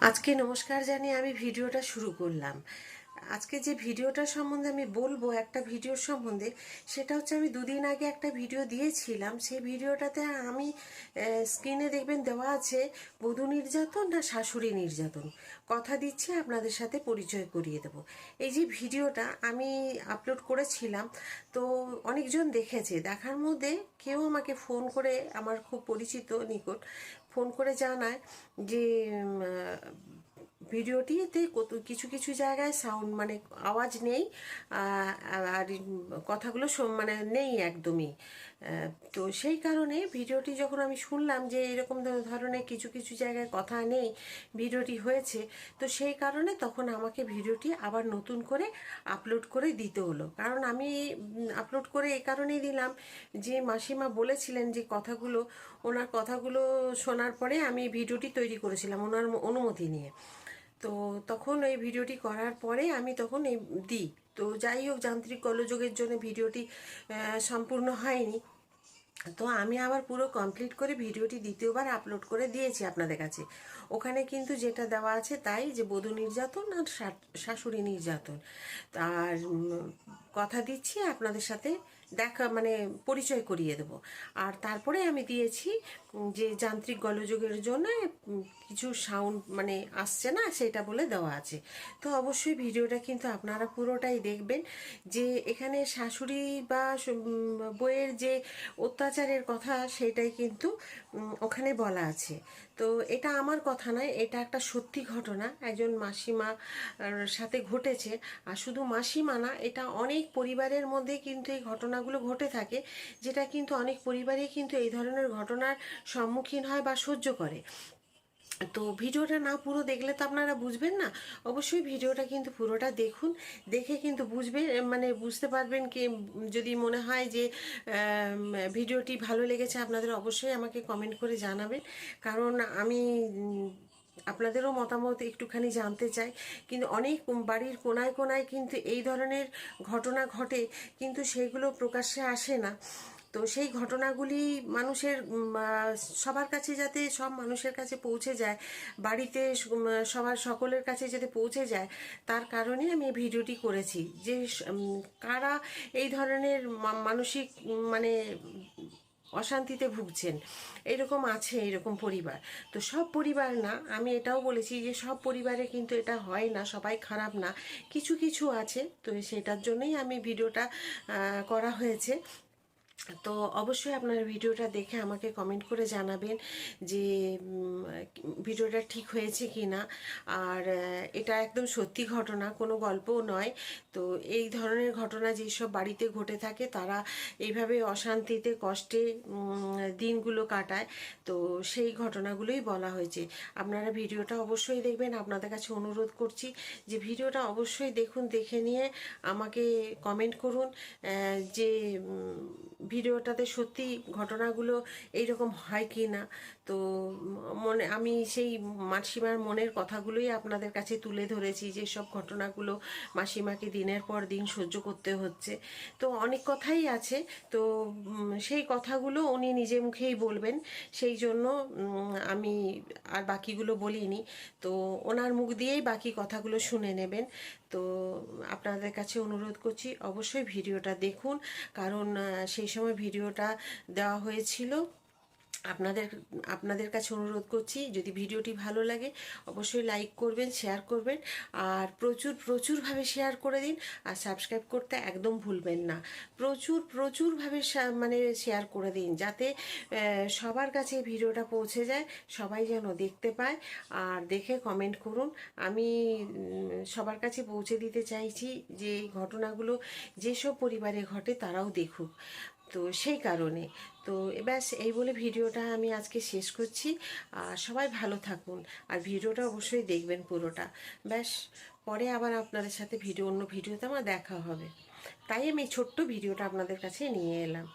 আজকে নমস্কার জানিয়ে আমি ভিডিওটা শুরু করলাম। আজকে যে ভিডিওটা সম্বন্ধে আমি বলব, একটা ভিডিওর সম্বন্ধে, সেটা হচ্ছে আমি দুদিন আগে একটা ভিডিও দিয়েছিলাম। সেই ভিডিওটাতে আমি স্ক্রিনে দেখবেন দেওয়া আছে, বধূ নির্যাতন না শাশুড়ি নির্যাতন। কথা দিচ্ছি, আপনাদের সাথে পরিচয় করিয়ে দেব। এই যে ভিডিওটা আমি আপলোড করেছিলাম, তো অনেকজন দেখেছে। দেখার মধ্যে কেউ আমাকে ফোন করে, আমার খুব পরিচিত নিকট ফোন করে জানায় যে ভিডিওটিতে কত, কিছু কিছু জায়গায় সাউন্ড মানে আওয়াজ নেই আর কথাগুলো মানে নেই একদমই। তো সেই কারণে ভিডিওটি যখন আমি শুনলাম যে এরকম ধরনের কিছু কিছু জায়গায় কথা নেই, ভিডিওটি হয়েছে, তো সেই কারণে তখন আমাকে ভিডিওটি আবার নতুন করে আপলোড করে দিতে হলো। কারণ আমি আপলোড করে এই কারণেই দিলাম যে মাসিমা বলেছিলেন যে কথাগুলো, ওনার কথাগুলো শোনার পরে আমি ভিডিওটি তৈরি করেছিলাম ওনার অনুমতি নিয়ে। তো তখন এই ভিডিওটি করার পরে আমি তখন এই দিই। তো যাই হোক, যান্ত্রিক কলযোগের জন্য ভিডিওটি সম্পূর্ণ হয়নি। তো আমি আবার পুরো কমপ্লিট করে ভিডিওটি দ্বিতীয়বার আপলোড করে দিয়েছি আপনাদের কাছে। ওখানে কিন্তু যেটা দেওয়া আছে তাই যে বধূ নির্যাতন আর শাশুড়ি নির্যাতন। আর কথা দিচ্ছি আপনাদের সাথে। দেখা মানে পরিচয় করিয়ে দেব। আর তারপরে আমি দিয়েছি যে যান্ত্রিক গলযোগের জন্য কিছু সাউন্ড মানে আসছে না, সেটা বলে দেওয়া আছে। তো অবশ্যই ভিডিওটা কিন্তু আপনারা পুরোটাই দেখবেন, যে এখানে শাশুড়ি বা বইয়ের যে অত্যাচারের কথা, সেটাই কিন্তু ওখানে বলা আছে। তো এটা আমার কথা নয়, এটা একটা সত্যি ঘটনা। একজন মাসিমা সাথে ঘটেছে। আর শুধু মাসিমা না, এটা অনেক পরিবারের মধ্যে কিন্তু এই ঘটনাগুলো ঘটে থাকে, যেটা কিন্তু অনেক পরিবারেই কিন্তু এই ধরনের ঘটনার সম্মুখীন হয় বা সহ্য করে। তো ভিডিওটা না পুরো দেখলে তো আপনারা বুঝবেন না, অবশ্যই ভিডিওটা কিন্তু পুরোটা দেখুন, দেখে কিন্তু বুঝবেন মানে বুঝতে পারবেন কি, যদি মনে হয় যে ভিডিওটি ভালো লেগেছে আপনাদের অবশ্যই আমাকে কমেন্ট করে জানাবেন। কারণ আমি আপনাদেরও মতামত একটুখানি জানতে চাই। কিন্তু অনেক বাড়ির কোনায় কোনায় কিন্তু এই ধরনের ঘটনা ঘটে, কিন্তু সেইগুলো প্রকাশ্যে আসে না। তো সেই ঘটনাগুলি মানুষের সবার কাছে যাতে সব মানুষের কাছে পৌঁছে যায়, বাড়িতে সবার সকলের কাছে যাতে পৌঁছে যায়, তার কারণে আমি এই ভিডিওটি করেছি। যে কারা এই ধরনের মানসিক মানে অশান্তিতে ভুগছেন। এরকম আছে, এরকম পরিবার। তো সব পরিবার না, আমি এটাও বলেছি যে সব পরিবারে কিন্তু এটা হয় না, সবাই খারাপ না। কিছু কিছু আছে, তো সেটার জন্যই আমি ভিডিওটা করা হয়েছে। তো অবশ্যই আপনার ভিডিওটা দেখে আমাকে কমেন্ট করে জানাবেন যে ভিডিওটা ঠিক হয়েছে কি না আর এটা একদম সত্যি ঘটনা, কোনো গল্পও নয়। তো এই ধরনের ঘটনা যেসব বাড়িতে ঘটে থাকে, তারা এইভাবে অশান্তিতে, কষ্টে দিনগুলো কাটায়। তো সেই ঘটনাগুলোই বলা হয়েছে। আপনারা ভিডিওটা অবশ্যই দেখবেন। আপনাদের কাছে অনুরোধ করছি যে, ভিডিওটা অবশ্যই দেখুন, দেখে নিয়ে আমাকে কমেন্ট করুন যে ভিডিওটাতে সত্যি ঘটনাগুলো এইরকম হয় কি না? তো মনে, আমি সেই মাসিমার মনের কথাগুলোই আপনাদের কাছে তুলে ধরেছি যে সব ঘটনাগুলো মাসিমাকে দিনের পর দিন সহ্য করতে হচ্ছে। তো অনেক কথাই আছে। তো সেই কথাগুলো উনি নিজে মুখেই বলবেন। সেই জন্য আমি আর বাকিগুলো বলিনি। তো ওনার মুখ দিয়েই বাকি কথাগুলো শুনে নেবেন। তো আপনাদের কাছে অনুরোধ করছি, অবশ্যই ভিডিওটা দেখুন। কারণ সেই সময় ভিডিওটা দেওয়া হয়েছিল। আপনাদের আপনাদের কাছে অনুরোধ করছি, যদি ভিডিওটি ভালো লাগে, অবশ্যই লাইক করবেন শেয়ার করবেন, আর প্রচুর, প্রচুরভাবে শেয়ার করে দিন, আর সাবস্ক্রাইব করতে একদম ভুলবেন না। প্রচুর, প্রচুরভাবে মানে শেয়ার করে দিন, যাতে সবার কাছে ভিডিওটা পৌঁছে যায়, সবাই যেন দেখতে পায়, আর দেখে কমেন্ট করুন। আমি সবার কাছে পৌঁছে দিতে চাইছি যে এই ঘটনাগুলো যেসব পরিবারে ঘটে তারাও দেখুক। তো সেই কারণে। তো ব্যাস, এই বলে ভিডিওটা আমি আজকে শেষ করছি। আর সবাই ভালো থাকুন। আর ভিডিওটা অবশ্যই দেখবেন পুরোটা। ব্যাস, পরে আবার আপনাদের সাথে ভিডিও, অন্য ভিডিওতে আমার দেখা হবে। তাই আমি ছোট্ট ভিডিওটা আপনাদের কাছে নিয়ে এলাম।